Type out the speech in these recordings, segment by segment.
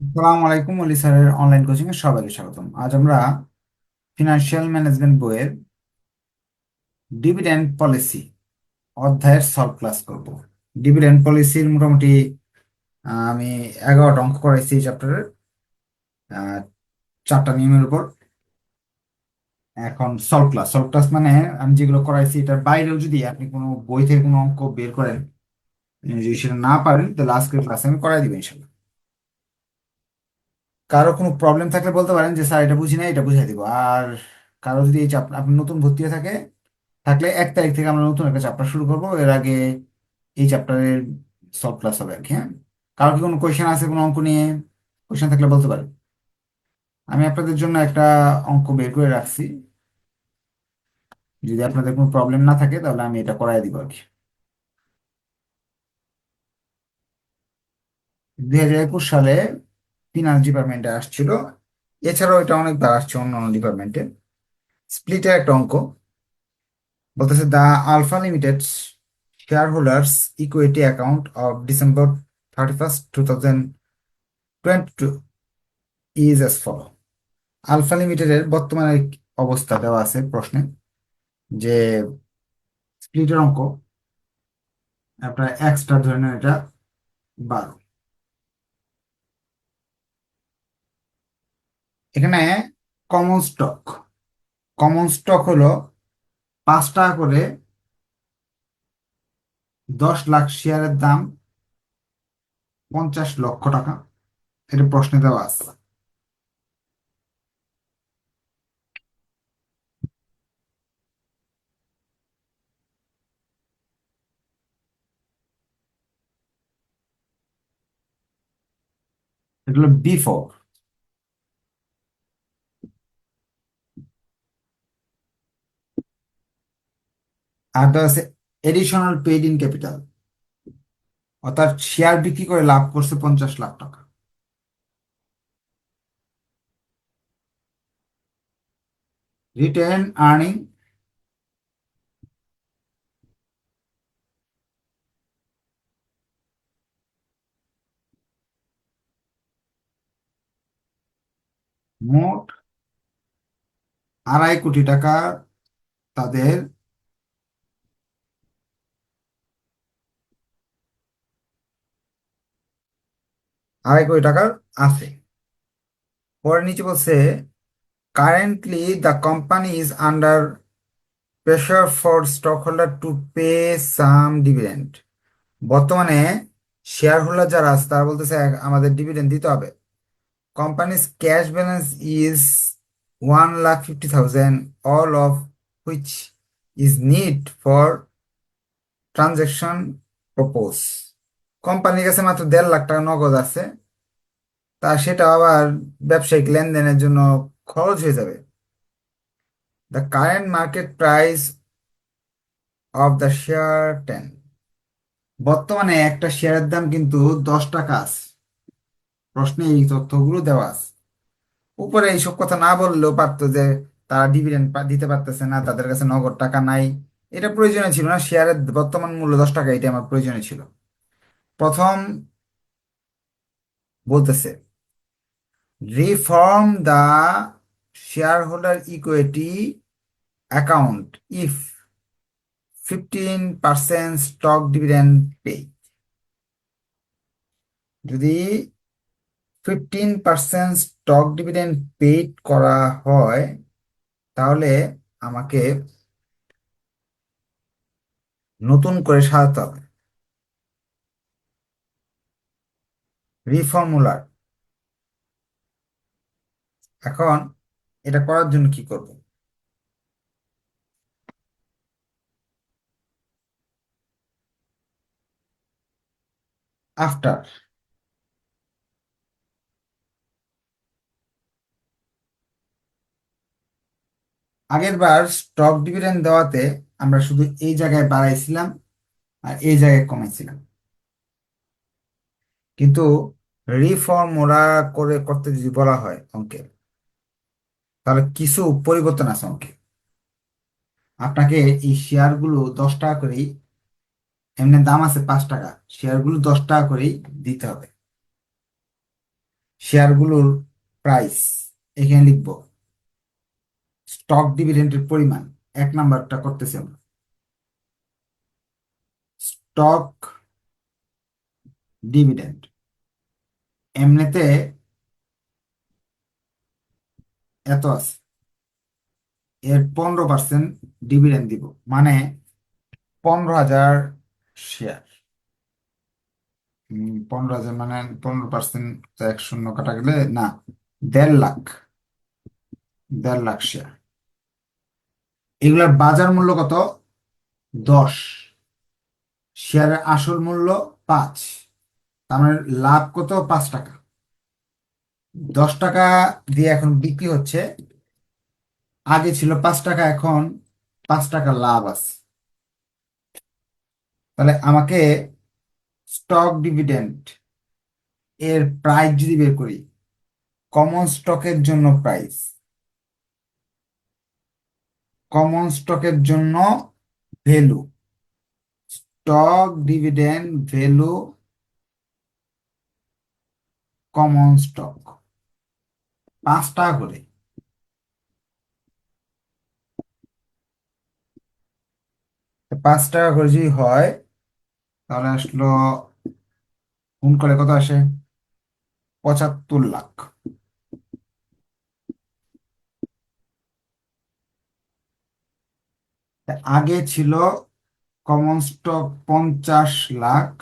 আসসালামু আলাইকুম, অলি স্যারের অনলাইন কোচিং এ সবাইকে স্বাগতম। আজ আমরা ফিনান্সিয়াল ম্যানেজমেন্ট বইয়ের ডিভিডেন্ড পলিসি অধ্যায়ের সলভ ক্লাস করব। ডিভিডেন্ড পলিসির মোটামুটি আমি এগারোটা অঙ্ক করাইছি এই চ্যাপ্টারের চারটা নিয়মের উপর। এখন সলভ ক্লাস সলভ ক্লাস মানে আমি যেগুলো করাইছি এটার বাইরেও যদি আপনি কোনো বই থেকে কোনো অঙ্ক বের করেন, যদি সেটা না পারেন, তাহলে আজকের ক্লাসে আমি করাই দিব ইনশাল্লাহ। কারও কোনো প্রবলেম থাকলে বলতে পারেন যে, স্যার, এটা বুঝি না এটা বুঝাই দিব। আর কারও যদি এই চাপ আপনি নতুন ভর্তি হয়ে থাকে, থাকলে এক তারিখ থেকে আমরা নতুন একটা চ্যাপ্টার শুরু করব। এর আগে এই চ্যাপ্টারের সলভ ক্লাস হবে আর কি হ্যাঁ? কারও কি কোনো কোয়েশ্চেন আছে কোনো অঙ্ক নিয়ে? কোয়েশ্চেন থাকলে বলতে পারেন। আমি আপনাদের জন্য একটা অঙ্ক বের করে রাখছি। যদি আপনাদের কোনো প্রবলেম না থাকে, তাহলে আমি এটা করাই দিব আর কি দুই হাজার একুশ সালে ফিনান্স ডিপার্টমেন্টে আসছিল। এছাড়াও এটা অনেকবার আসছে অন্য অন্য ডিপার্টমেন্টে স্প্লিটের একটা অঙ্ক। বলতেছে the alpha limited share holders equity account of December thirty first two thousand twenty two is as follow alpha লিমিটেডের বর্তমানে অবস্থা দেওয়া আছে প্রশ্নে, যে স্প্লিটের অঙ্ক, আপনার এক্সট্রা ধরে নেন এটা বারো। এখানে কমন স্টক কমন স্টক হলো পাঁচ টাকা করে দশ লাখ শেয়ারের দাম পঞ্চাশ লক্ষ টাকা। এটা প্রশ্নে দেওয়া আছে। এটা হলো বিফোর আরটা আছে এডিশনাল পেইড ইন ক্যাপিটাল অর্থাৎ শেয়ার বিক্রি করে লাভ করছে পঞ্চাশ লাখ টাকা। রিটেন আর্নিং মোট আড়াই কোটি টাকা তাদের আড়াই কোটি টাকা আছে। পরে নিচে বলছে currently the company is under pressure for stock holder to pay some dividend বর্তমানে শেয়ার হোল্ডার যারা আছে, তারা বলতেছে, আমাদের ডিভিডেন্ড দিতে হবে। Company's cash balance is one lakh fifty thousand all of which is need for transaction propose কোম্পানির কাছে মাত্র দেড় লাখ টাকা নগদ আছে। তা সেটা আবার ব্যবসায়িক লেনদেনের জন্য খরচ হয়ে যাবে। The current market price of the share ten বর্তমানে একটা শেয়ারের দাম কিন্তু দশ টাকা আছে। প্রশ্নে এই তথ্যগুলো দেওয়া আছে। উপরে এইসব কথা না বললেও পারতো যে তারা ডিভিডেন্ড দিতে পারতেছে না, তাদের কাছে নগদ টাকা নাই। এটা প্রয়োজনীয় ছিল না। শেয়ারের বর্তমান মূল্য দশ টাকা এটা আমার প্রয়োজনীয় ছিল। প্রথম বলতেছে reform the share holder equity account if fifteen percent stock dividend pay যদি fifteen percent stock dividend paid করা হয়, তাহলে আমাকে নতুন করে সাজাতে হবে। রিফর্মুলার এখন এটা করার জন্য কি করব? আফটার আগের বার স্টক ডিভিডেন্ড দেওয়াতে আমরা শুধু এই জায়গায় বাড়াইছিলাম আর এই জায়গায় কমাইছিলাম। কিন্তু রিফর্মুলা করে করতে যদি বলা হয় অঙ্কে তাহলে কিছু পরিবর্তন আছে অঙ্কে আপনাকে এই শেয়ারগুলো দশ টাকা করেই, এমনি দাম আছে পাঁচ টাকা শেয়ারগুলো দশ টাকা করেই দিতে হবে। শেয়ারগুলোর প্রাইস এখানে লিখব স্টক ডিভিডেন্ডের পরিমাণ, এক নাম্বারটা করতেছি আমরা। স্টক ডিভিডেন্ড এমনিতে এত আছে। এর পনেরো পার্সেন্ট ডিভিডেন্ড দিব মানে পনেরো হাজার শেয়ার পনেরো হাজার মানে পনেরো পার্সেন্ট এক শূন্য কাটা গেলে, না, দেড় লাখ দেড় লাখ শেয়ার এগুলার বাজার মূল্য কত? দশ। শেয়ারের আসল মূল্য পাঁচ। তার মানে লাভ কত? পাঁচ টাকা। দশ টাকা দিয়ে এখন বিক্রি হচ্ছে। আগে ছিল পাঁচ টাকা, এখন পাঁচ টাকা লাভ আছে। তাহলে আমাকে স্টক ডিভিডেন্ড এর প্রাইস যদি বের করি, কমন স্টকের জন্য প্রাইস। কমন স্টকের জন্য value. Stock dividend value common stock পাঁচ টাকা করে। পাঁচ টাকা করে যদি হয়, তাহলে আসলো, গুণ করে কত আসে? পঁচাত্তর লাখ। আগে ছিল কমন স্টক পঞ্চাশ লাখ।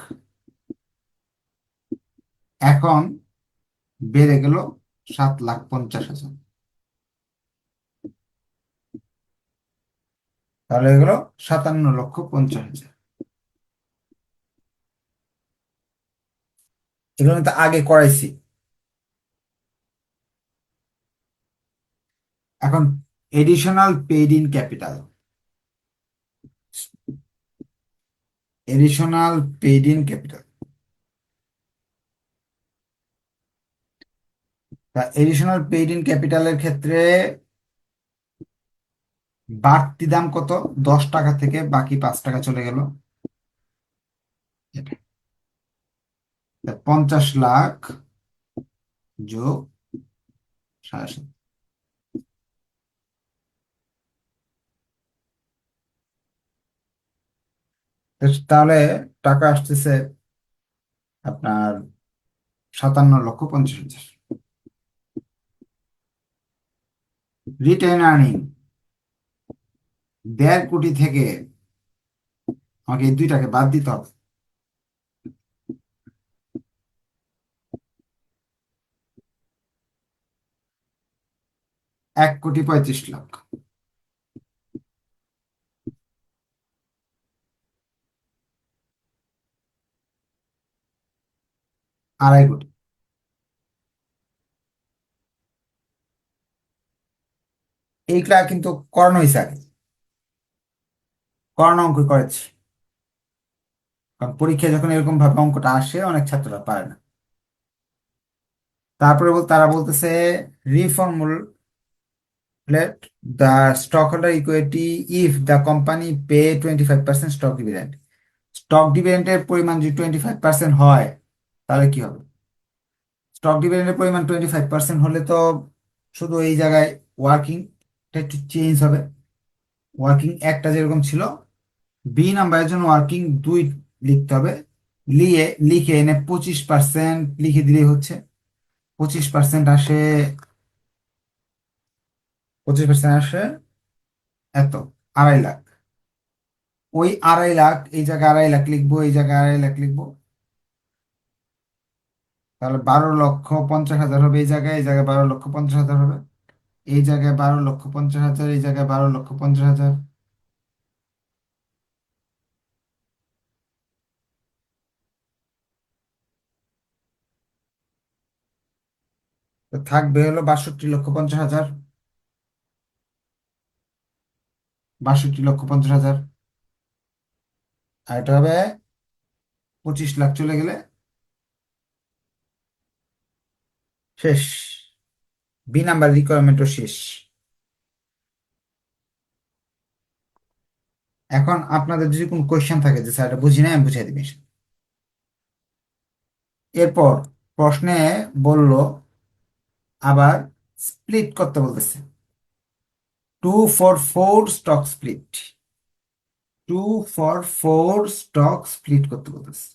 এখন বেড়ে গেল সাত লাখ পঞ্চাশ হাজার। তাহলে হয়ে গেল সাতান্ন লক্ষ পঞ্চাশ হাজার। এগুলো তো আগে করাইছি। এখন additional paid in capital additional paid in capital তা এডিশনাল পেইড ইন ক্যাপিটালের ক্ষেত্রে বাড়তি দাম কত? দশ টাকা থেকে বাকি পাঁচ টাকা চলে গেল। পঞ্চাশ লাখ যোগ সাড়ে তাহলে টাকা আসতেছে আপনার সাতান্ন লক্ষ পঞ্চাশ হাজার। রিটেন আর্নিং দেড় কোটি থেকে আমাকে এই দুইটাকে বাদ দিতে হবে। এক কোটি পঁয়ত্রিশ লাখ। আড়াই কোটি। এইগুলা কিন্তু করানো হয়েছে আগে। অঙ্ক করেছি। কারণ পরীক্ষায় যখন এরকম ভাবে অঙ্কটা আসে, অনেক ছাত্ররা পারে না। তারপরে তারা বলতেছে reformulate the stock holder equity if the company pay twenty five percent stock dividend stock ডিভিডেন্ডের পরিমাণ যদি টোয়েন্টি ফাইভ পার্সেন্ট হয়, তাহলে কি হবে? স্টক ডিভিডেন্ডের পরিমাণ টোয়েন্টি ফাইভ পার্সেন্ট হলে তো শুধু এই জায়গায় ওয়ার্কিং একটু চেঞ্জ হবে। ওয়ার্কিং একটা যেরকম ছিল বি নাম্বারের জন্য ওয়ার্কিং দুই লিখতে হবে। লিয়ে, লিখে এনে পঁচিশ পার্সেন্ট লিখে দিলেই হচ্ছে। পঁচিশ পার্সেন্ট আসে, পঁচিশ পার্সেন্ট আসে এত, আড়াই লাখ। ওই আড়াই লাখ, এই জায়গায় আড়াই লাখ লিখব, এই জায়গায় আড়াই লাখ লিখব। তাহলে বারো লক্ষ পঞ্চাশ হাজার হবে এই জায়গায় এই জায়গায় বারো লক্ষ পঞ্চাশ হাজার হবে। এই জায়গায় বারো লক্ষ পঞ্চাশ হাজার, এই জায়গায় বারো লক্ষ পঞ্চাশ হাজার। থাকবে হলো বাষট্টি লক্ষ পঞ্চাশ হাজার। বাষট্টি লক্ষ পঞ্চাশ হাজার। আর এটা হবে পঁচিশ লাখ চলে গেলে শেষ। বি নাম্বার রিকোয়ারমেন্টও শেষ। এখন আপনাদের যদি কোনো কোয়েশ্চেন থাকে, যে স্যার বুঝি না আমি বুঝিয়ে দিবি এরপর প্রশ্নে বলল, আবার স্প্লিট করতে বলতেছে। Two for four stock split two for four stock split করতে বলতেছে।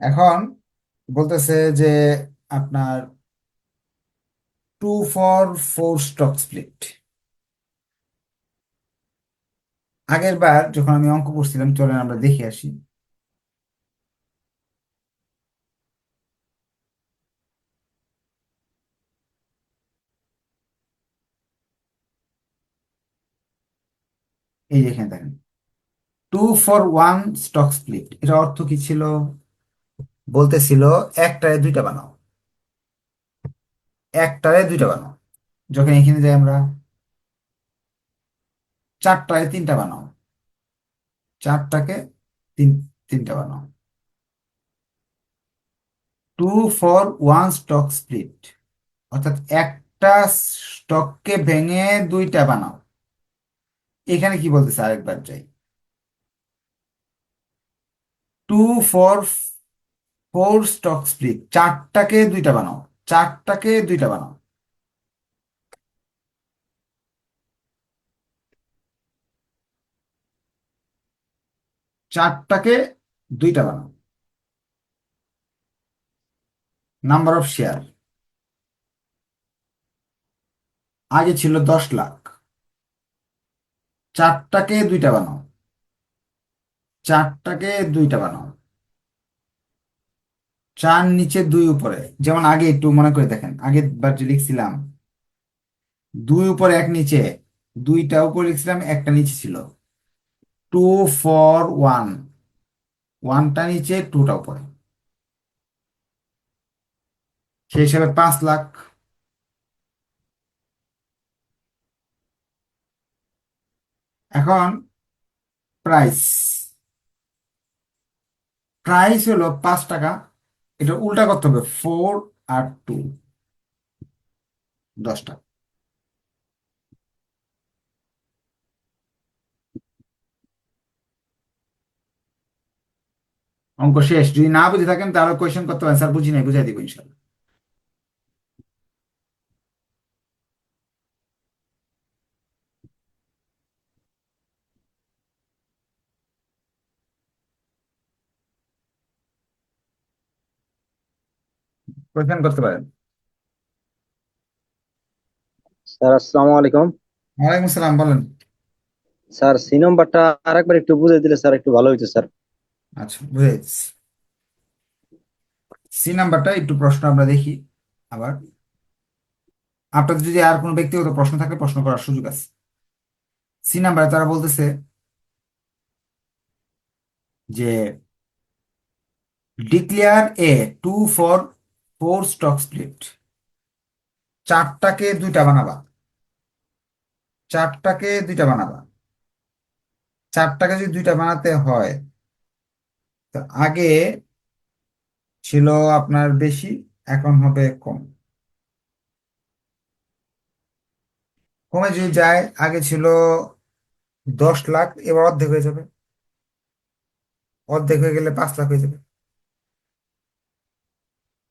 এখন বলতেছে যে আপনার two for four stock split আগের বার যখন আমি অঙ্ক করছিলাম, চলেন আমরা দেখে আসি। এই যেখানে দেখেন। Two for one stock split এটা অর্থ কি ছিল? বলতেছিল একটায় দুইটা বানাও। একটায় দুইটা বানাও। যখন এখানে যাই আমরা চারটায় তিনটা বানাও। চারটাকে তিন, তিনটা বানাও। Two for one stock split অর্থাৎ একটা স্টককে ভেঙে দুইটা বানাও। এখানে কি বলতেছে আরেকবার যাই। Two for four stock split চারটাকে দুইটা বানাও। চারটাকে দুইটা বানাও। চারটাকে দুইটা বানাও। নাম্বার অফ শেয়ার আগে ছিল দশ লাখ। চারটাকে দুইটা বানাও। চারটাকে দুইটা বানাও। চার নিচে দুই উপরে। যেমন আগে একটু মনে করে দেখেন, আগের বার যে লিখছিলাম, দুই উপরে এক নিচে, দুইটা উপরে লিখছিলাম, একটা নিচে ছিল। টু ফর ওয়ান, ওয়ানটা নিচে, টুটা উপরে। সেই হিসাবে পাঁচ লাখ। এখন প্রাইস প্রাইস হলো পাঁচ টাকা। এটা উল্টা করতে হবে ফোর আর টু দশটা। অঙ্ক শেষ। যদি না বুঝে থাকেন, তাহলে কোয়েশন করতে পারেন। স্যার বুঝি নাই বুঝাই দিব ইনশাল্লাহ। কোয়েশ্চেন করতে পারেন। স্যার আসসালামু আলাইকুম। ওয়ালাইকুম আসসালাম বলেন। স্যার সি নম্বরটা আরেকবার একটু বুঝিয়ে দিলে স্যার একটু ভালো হইতো স্যার। আচ্ছা বুঝে সি নাম্বারটা একটু প্রশ্ন আমরা দেখি আবার। আপনাদের যদি আর কোনো ব্যক্তিগত প্রশ্ন থাকে প্রশ্ন করার সুযোগ আছে। সি নাম্বারে তারা বলতেছে যে declare a two for four stock split. চারটাকে দুইটা বানাবা। চারটাকে দুইটা বানাবা। চারটাকে যদি দুইটা বানাতে হয়, তো আগে ছিল আপনার বেশি, এখন হবে কম। কমে যদি যায়, আগে ছিল দশ লাখ, এবার অর্ধেক হয়ে যাবে। অর্ধেক হয়ে গেলে পাঁচ লাখ হয়ে যাবে।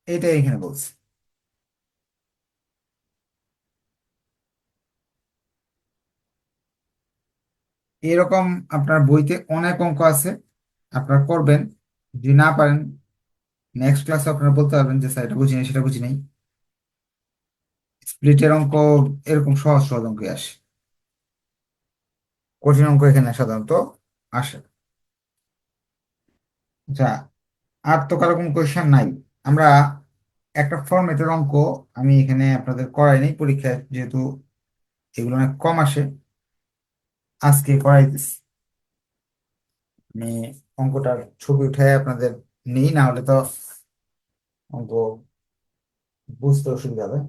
এইটাই এখানে বলছে। এরকম আপনার বইতে অনেক অঙ্ক আছে, আপনারা করবেন। যদি না পারেন নেক্সট ক্লাসে আপনারা বলতে পারবেন যে, স্যার, এটা বুঝি নাই, সেটা বুঝি নাই। স্প্লিটের অঙ্ক এরকম সহজ সহজ অঙ্ক আসে। কঠিন অঙ্ক এখানে সাধারণত আসে আচ্ছা আর তো কারও কোনো কোয়েশ্চেন নাই। আমরা একটা ফরম্যাটের অঙ্ক আমি এখানে আপনাদের করাই নাই পরীক্ষায়, যেহেতু এগুলো অনেক কম আসে। আজকে করাই দিচ্ছি আমি অঙ্কটার ছবি উঠে আপনাদের নেই, না হলে তো অঙ্ক বুঝতে অসুবিধা হবে।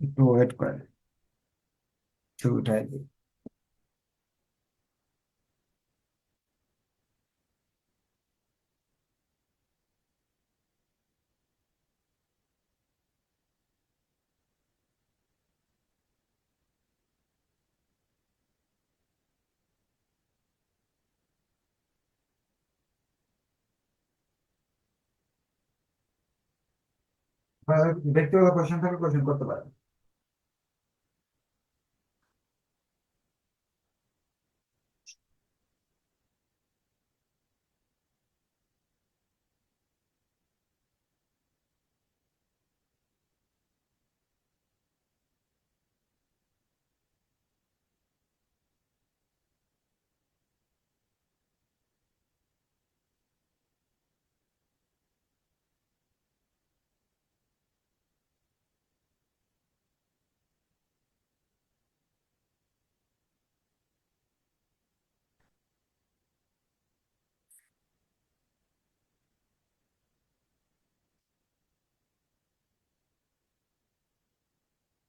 একটু ওয়েট করেন। ছবি উঠাই দিই। ব্যক্তিগত কোশ্চেন থাকলে কোশ্চেন করতে পারেন।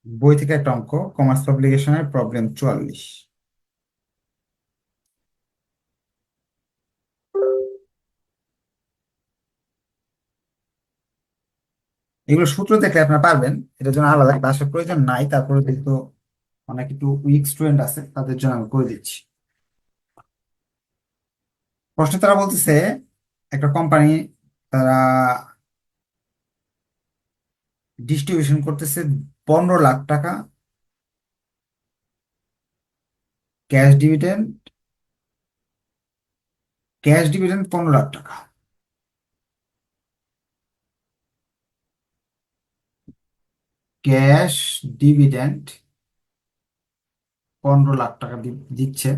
বই থেকে একটা অঙ্ক কমার্স পাবলিকেশনের প্রবলেম চুয়াল্লিশ। এগুলো সূত্র দেখলে আপনারা পারবেন এটার জন্য আলাদা ক্লাসের প্রয়োজন নাই, তারপরে যেহেতু অনেক একটু উইক স্টুডেন্ট আছে, তাদের জন্য আমি করে দিচ্ছি। প্রশ্নে তারা বলতেছে, একটা কোম্পানি তারা ডিস্ট্রিবিউশন করতেছে পনেরো লাখ টাকা। Cash dividend. ক্যাশ ডিভিডেন্ড পনেরো লাখ টাকা। ক্যাশ ডিভিডেন্ড পনেরো লাখ টাকা দিচ্ছে।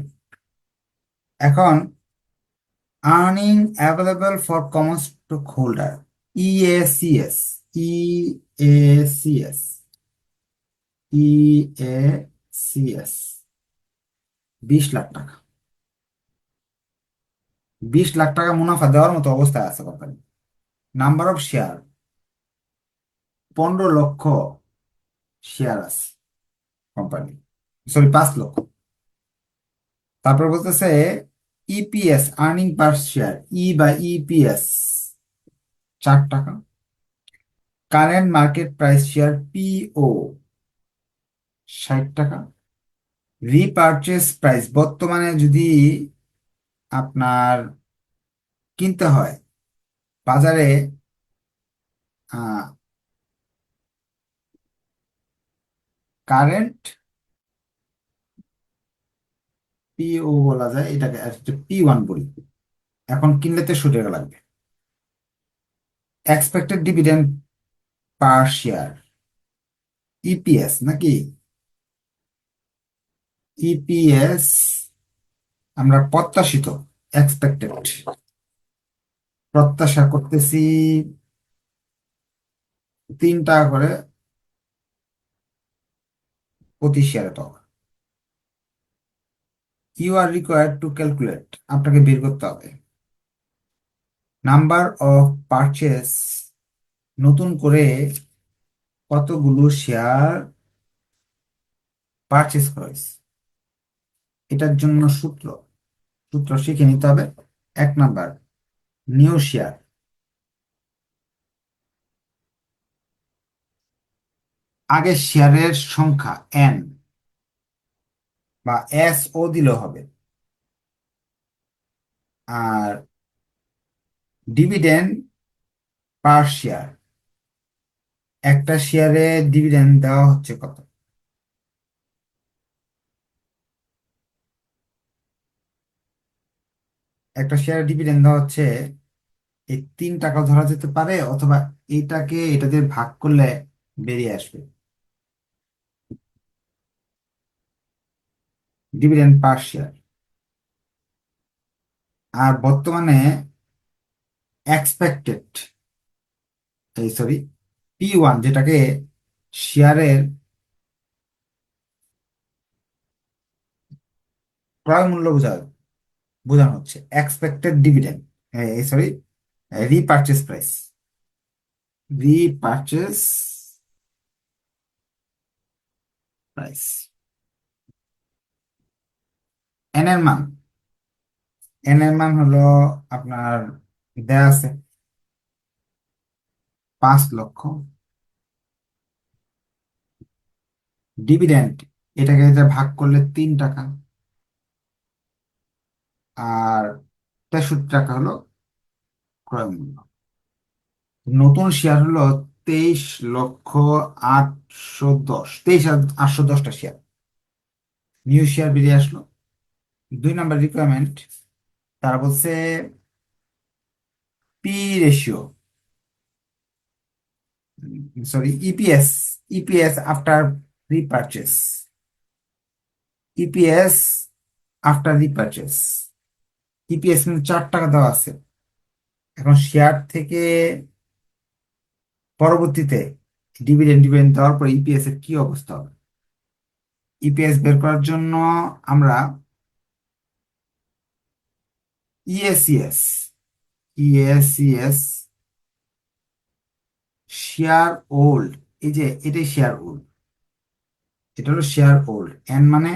এখন earning available for common stock holder EACS EACS EACS বিশ লাখ টাকা। বিশ লাখ টাকা মুনাফা দেওয়ার মতো অবস্থায় আছে কোম্পানি নাম্বার অফ শেয়ার পনেরো লক্ষ শেয়ার আছে কোম্পানি সরি পাঁচ লক্ষ। তারপর বলতেছে EPS earning per share E বা ইপিএস চার টাকা। Current market price share PO ষাট টাকা। রিপারচেস প্রাইস বর্তমানে যদি আপনার কিনতে হয়, বাজারে কারেন্ট পিও বলা যায়, এটাকে পি ওয়ান বলি। এখন কিনলে তেষট্টি টাকা লাগবে। Expected dividend per share EPS নাকি? ইপিএস আমরা প্রত্যাশিত এক্সপেক্টেড প্রত্যাশা করতেছি তিন টাকা করে প্রতি শেয়ারে পাওয়া you are required to calculate আপনাকে বের করতে হবে। নাম্বার অফ পারচেস নতুন করে কতগুলো শেয়ার পারচেস করা হয়েছে। এটার জন্য সূত্র সূত্র শিখে নিতে হবে। এক নাম্বার নিউ শেয়ার আগে শেয়ারের সংখ্যা এন বা এস ও দিলেও হবে। আর ডিভিডেন্ড পার শেয়ার একটা শেয়ারে ডিভিডেন্ড দেওয়া হচ্ছে কত? একটা শেয়ারে ডিভিডেন্ড দেওয়া হচ্ছে, এই তিন টাকা ধরা যেতে পারে অথবা এইটাকে এটা দিয়ে ভাগ করলে বেরিয়ে আসবে। ডিভিডেন্ড পার শেয়ার আর বর্তমানে এক্সপেক্টেড এই সরি পি ওয়ান যেটাকে শেয়ারের ক্রয় মূল্য বোঝা বোঝানো হচ্ছে। Expected dividend sorry repurchase price repurchase price N এর মান। এন এর মান হলো আপনার, দেয়া আছে পাঁচ লক্ষ। ডিভিডেন্ড এটাকে এটা ভাগ করলে তিন টাকা। আর তেষট্টি টাকা হলো ক্রয় মূল্য। নতুন শেয়ার হলো তেইশ লক্ষ আটশো দশ, তেইশ আটশো দশটা শেয়ার নিউ শেয়ার বেরিয়ে আসলো। দুই নাম্বার রিকোয়ারমেন্ট তারা বলছে P ratio sorry EPS EPS after repurchase EPS after repurchase EPS কিন্তু চার টাকা দেওয়া আছে। এখন শেয়ার থেকে পরবর্তীতে ডিভিডেন্ড ডিভিডেন্ড দেওয়ার পর ইপিএস এর কি অবস্থা হবে? ইপিএস বের করার জন্য আমরা E ESES ESES share old এই যে এটাই শেয়ার ওল্ড এটা হলো শেয়ার ওল্ড এন মানে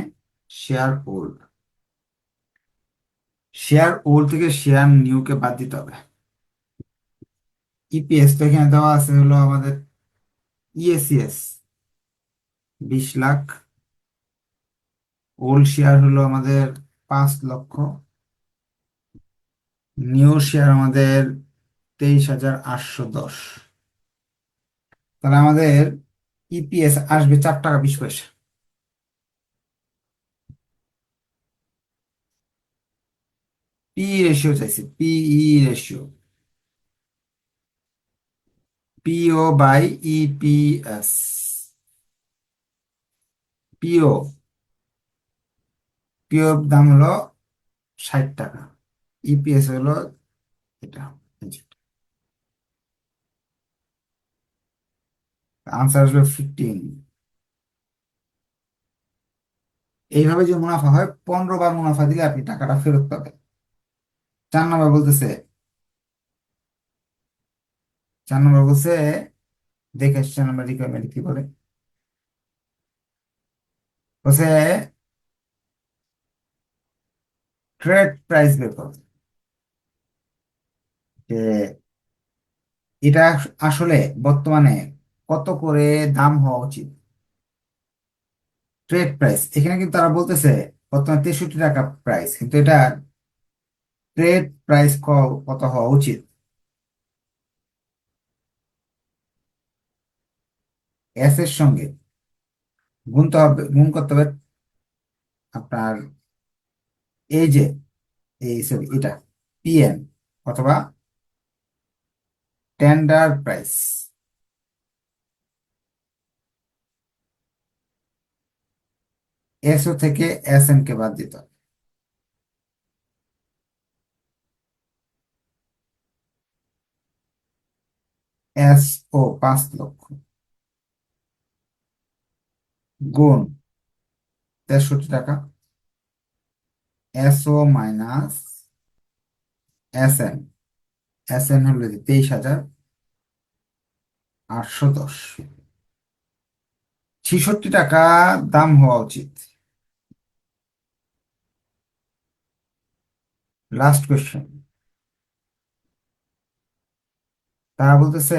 শেয়ার ওল্ড শেয়ার ওল্ড থেকে শেয়ার নিউকে বাদ দিতে হবে। ইপিএস তো এখানে দেওয়া আছে হলো আমাদের ইএসিএস বিশ লাখ। ওল্ড শেয়ার হলো আমাদের পাঁচ লক্ষ। নিউ শেয়ার আমাদের তেইশ হাজার আটশো দশ। তাহলে আমাদের ইপিএস আসবে চার টাকা বিশ পয়সা। পি রেশিও চাইছি PE ratio PO by EPS PO pure দাম হলো ষাট টাকা। ইপিএস হলো এটা আনসার আসবে ফিফটিন এইভাবে যে মুনাফা হয়, পনেরো বার মুনাফা দিলে আপনি টাকাটা ফেরত পাবেন। চার নম্বর বলতেছে, চার নম্বর বলছে, দেখে চার নম্বর রিকোয়ারমেন্ট কি বলে। বলছে ট্রেড প্রাইস বের যে এটা আসলে বর্তমানে কত করে দাম হওয়া উচিত। ট্রেড প্রাইস এখানে কিন্তু তারা বলতেছে, বর্তমানে তেষট্টি টাকা প্রাইস কিন্তু এটা ট্রেড প্রাইস কত হওয়া উচিত? এস এর সঙ্গে গুণতে হবে, গুণ করতে হবে আপনার এই যে, এই সরি এটা পিএন অথবা টেন্ডার প্রাইস এসও থেকে এস এন কে বাদ দিতে হবে। এস ও পাঁচ লক্ষ। গুণ তেষট্টি টাকা। S O minus S N. S N হলো যে তেইশ হাজার আটশো দশ। ছেষট্টি টাকা দাম হওয়া উচিত। লাস্ট কোয়েশ্চেন তারা বলতেছে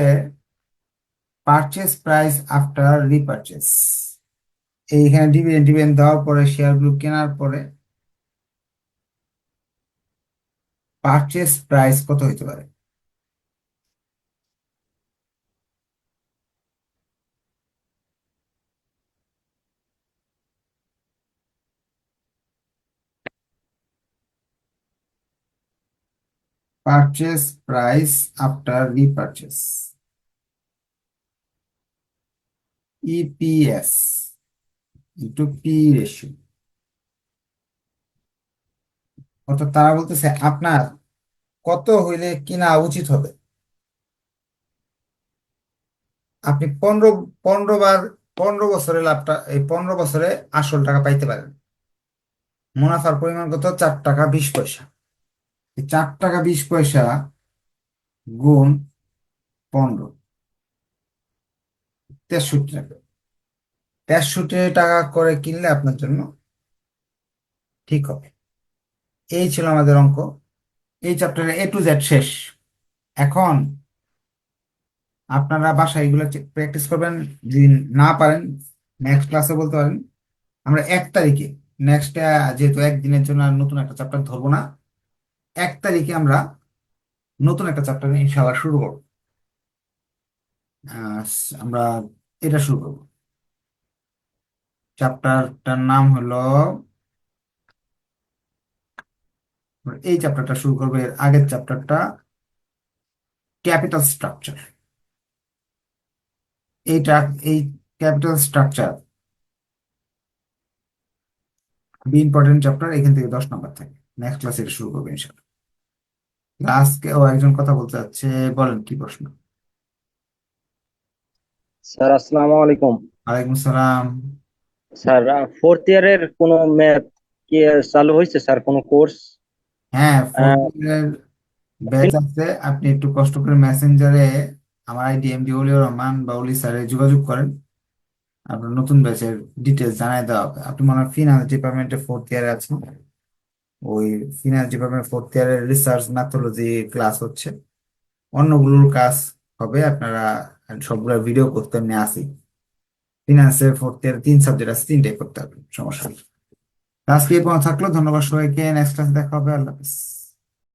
পারচেস প্রাইস আফটার রিপারচেস এইখানে ডিভিডেন্ড ডিভিডেন্ড দেওয়ার পরে শেয়ারগুলো কেনার পরে পারচেস প্রাইস কত হইতে পারে? Purchase price after repurchase EPS into P ratio অর্থাৎ তারা বলতেছে, আপনার কত হইলে কিনা উচিত হবে? আপনি পনেরো পনেরো বার, পনেরো বছরে লাভটা, এই পনেরো বছরে আসল টাকা পাইতে পারেন। মুনাফার পরিমাণ কত? চার টাকা বিশ পয়সা। চার টাকা বিশ পয়সা গুণ পনেরো। তেষট্টি টাকা। তেষট্টি টাকা করে কিনলে আপনার জন্য ঠিক হবে। এই ছিল আমাদের অঙ্ক। এই চ্যাপ্টারে এ টু জেড শেষ। এখন আপনারা বাসায় এগুলো প্র্যাকটিস করবেন। যদি না পারেন নেক্সট ক্লাসে বলতে পারেন। আমরা এক তারিখে নেক্সট যেহেতু একদিনের জন্য নতুন একটা চ্যাপ্টার ধরবো না এক তারিখে আমরা নতুন একটা চ্যাপ্টার ইনশাআল্লাহ শুরু করব। আমরা এটা শুরু করব। চ্যাপ্টারটার নাম হলো, এই চ্যাপ্টারটা শুরু করবে, এর আগের চ্যাপ্টারটা ক্যাপিটাল স্ট্রাকচার এইটা, এই ক্যাপিটাল স্ট্রাকচার খুবই ইম্পর্টেন্ট চ্যাপ্টার এখান থেকে দশ নম্বর থাকে। নেক্সট ক্লাসে এটা শুরু করব ইনশাল্লাহ আজকে ও একজন কথা বলতে চাচ্ছে বলেন কি প্রশ্ন? স্যার আসসালামু আলাইকুম। ওয়ালাইকুম সালাম। স্যার ফোর্থ ইয়ারের কোনো ম্যাথ কি চালু হয়েছে স্যার কোনো কোর্স হ্যাঁ ফোর্থ ইয়ারের ব্যাচ আছে। আপনি একটু কষ্ট করে মেসেঞ্জারে আমার আইডি এমডি অলিউর রহমান বা অলি স্যারে যোগাযোগ করেন। আপনার নতুন ব্যাচের ডিটেলস জানাই দেওয়া হবে। আপনি মনে হয় ফিনান্স ডিপার্টমেন্টে ফোর্থ ইয়ারে আছেন। ওই ফিনান্স ডিপার্টমেন্ট ফোর্থ ইয়ারের রিসার্চ ম্যাথোলজি ক্লাস হচ্ছে। অন্যগুলোর কাজ হবে, আপনারা সবগুলো ভিডিও করতে এমনি আসি। ফিনান্সের ফোর্থ ইয়ার তিন সাবজেক্ট আছে, তিনটাই করতে হবে, সমস্যা আজকে এই পর্যন্ত থাকল, ধন্যবাদ সবাইকে নেক্সট ক্লাসে দেখা হবে, আল্লাহ হাফিজ।